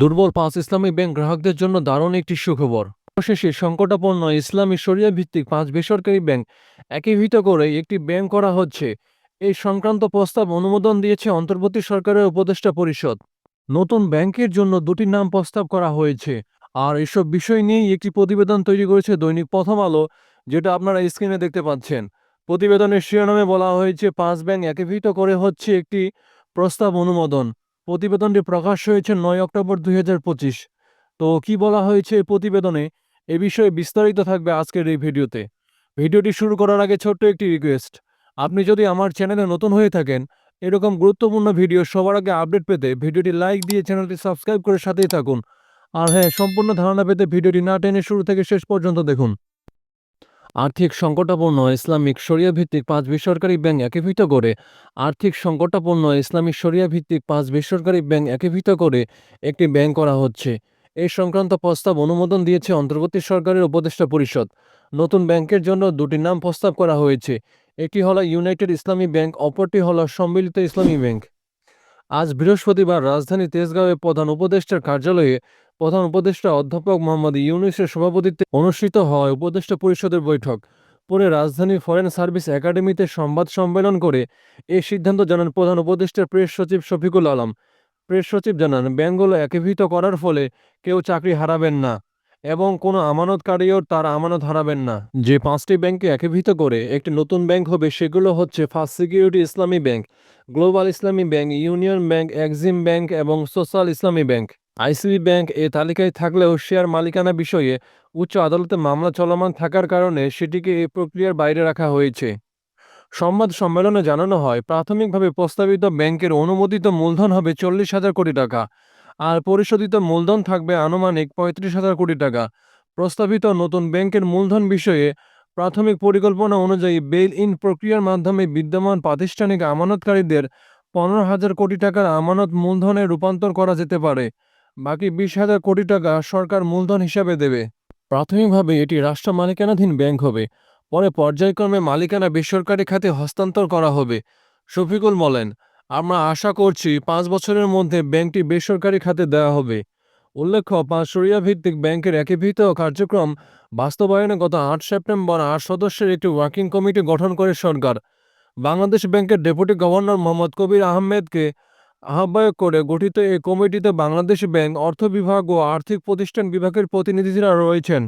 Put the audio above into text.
দুর্বল পাঁচ ইসলামী ব্যাংক গ্রাহকদের জন্য দারুণ একটি সুখবর। অবশেষে সংকটাপন্ন ইসলামী শরিয়া ভিত্তিক পাঁচ বেসরকারি ব্যাংক একীভূত করে একটি ব্যাংক করা হচ্ছে। এই সংক্রান্ত প্রস্তাব অনুমোদন দিয়েছে অন্তর্বর্তী সরকারের উপদেষ্টা পরিষদ। নতুন ব্যাংকের জন্য দুটি নাম প্রস্তাব করা হয়েছে। আর এসব বিষয় নিয়েই একটি প্রতিবেদন তৈরি করেছে দৈনিক প্রথম আলো, যেটা আপনারা স্ক্রিনে দেখতে পাচ্ছেন। প্রতিবেদনের শিরোনামে বলা হয়েছে, পাঁচ ব্যাংক একীভূত করে হচ্ছে একটি প্রস্তাব অনুমোদন। প্রতিবেদনটি প্রকাশ হয়েছে নয় অক্টোবর দুই হাজার পঁচিশ। তো কি বলা হয়েছে প্রতিবেদনে? এ বিষয়ে বিস্তারিত থাকবে আজকের এই ভিডিওতে। ভিডিওটি শুরু করার আগে ছোট্ট একটি রিকোয়েস্ট। আপনি যদি আমার চ্যানেলে নতুন হয়ে থাকেন, এরকম গুরুত্বপূর্ণ ভিডিও সবার আগে আপডেট পেতে ভিডিওটি লাইক দিয়ে চ্যানেলটি সাবস্ক্রাইব করে সাথেই থাকুন। আর হ্যাঁ সম্পূর্ণ ধারণা পেতে ভিডিওটি না টেনে শুরু থেকে শেষ পর্যন্ত দেখুন। আর্থিক সংকটাপন্ন ইসলামিক শরিয়া ভিত্তিক পাঁচ বেসরকারি ব্যাংক একীভূত করে। আর্থিক সংকটাপন্ন ইসলামিক শরিয়া ভিত্তিক পাঁচ বেসরকারি ব্যাংক একীভূত করে একটি ব্যাংক করা হচ্ছে। এই সংক্রান্ত প্রস্তাব অনুমোদন দিয়েছে অন্তর্বর্তী সরকারের উপদেষ্টা পরিষদ। নতুন ব্যাংকের জন্য দুটি নাম প্রস্তাব করা হয়েছে। একটি হলো ইউনাইটেড ইসলামী ব্যাংক, অপরটি হলো সম্মিলিত ইসলামী ব্যাংক। আজ বৃহস্পতিবার রাজধানী তেজগাঁওয়ে প্রধান উপদেষ্টার কার্যালয়ে প্রধান উপদেষ্টা অধ্যাপক মোহাম্মদ ইউনুসের সভাপতিত্বে অনুষ্ঠিত হয় উপদেষ্টা পরিষদের বৈঠক। পরে রাজধানী ফরেন সার্ভিস একাডেমিতে সংবাদ সম্মেলন করে এই সিদ্ধান্ত জানান প্রধান উপদেষ্টার প্রেস সচিব শফিকুল আলম। প্রেস সচিব জানান ব্যাংকগুলো একীভূত করার ফলে কেউ চাকরি হারাবেন না এবং কোনো আমানতকারীও তার আমানত হারাবেন না। যে পাঁচটি ব্যাংকে একীভূত করে একটি নতুন ব্যাংক হবে সেগুলো হচ্ছে first security Islami bank, global Islami bank, union bank, Exim bank এবং social Islami bank. ICB bank এ তালিকায় থাকলেও শেয়ার মালিকানা বিষয়ে উচ্চ আদালতে মামলা চলমান থাকার কারণে সেটিকে এ প্রক্রিয়ার বাইরে রাখা হয়েছে। সংবাদ সম্মেলনে জানানো হয়, প্রাথমিকভাবে প্রস্তাবিত ব্যাংকের অনুমোদিত মূলধন হবে চল্লিশ হাজার কোটি টাকা, আর পরিশোধিত মূলধন থাকবে আনুমানিক পঁয়ত্রিশ হাজার কোটি টাকা। প্রস্তাবিত নতুন ব্যাংকের মূলধন বিষয়ে প্রাথমিক পরিকল্পনা অনুযায়ী বেইল ইন প্রক্রিয়ার মাধ্যমে বিদ্যমান প্রাতিষ্ঠানিক আমানতকারীদের পনেরো হাজার কোটি টাকার আমানত মূলধনে রূপান্তর করা যেতে পারে। বাকি বিশ হাজার কোটি টাকা সরকার মূলধন হিসাবে দেবে। প্রাথমিকভাবে এটি রাষ্ট্র মালিকানাধীন ব্যাংক হবে। পরে পর্যায়ক্রমে মালিকানা বেসরকারি খাতে হস্তান্তর করা হবে। শফিকুল বলেন, আমরা আশা করছি পাঁচ বছরের মধ্যে ব্যাংকটি বেসরকারি খাতে দেওয়া হবে। উল্লেখ্য পাঁচ সরিয়া ভিত্তিক ব্যাংকের একীভূত কার্যক্রম বাস্তবায়নে গত আট সেপ্টেম্বর আট সদস্যের একটি ওয়ার্কিং কমিটি গঠন করে সরকার। বাংলাদেশ ব্যাংকের ডেপুটি গভর্নর মোহাম্মদ কবির আহমেদকে আহ্বায়ক করে গঠিত এ কমিটিতে বাংলাদেশ ব্যাংক, অর্থ বিভাগ ও আর্থিক প্রতিষ্ঠান বিভাগের প্রতিনিধিরা রয়েছেন।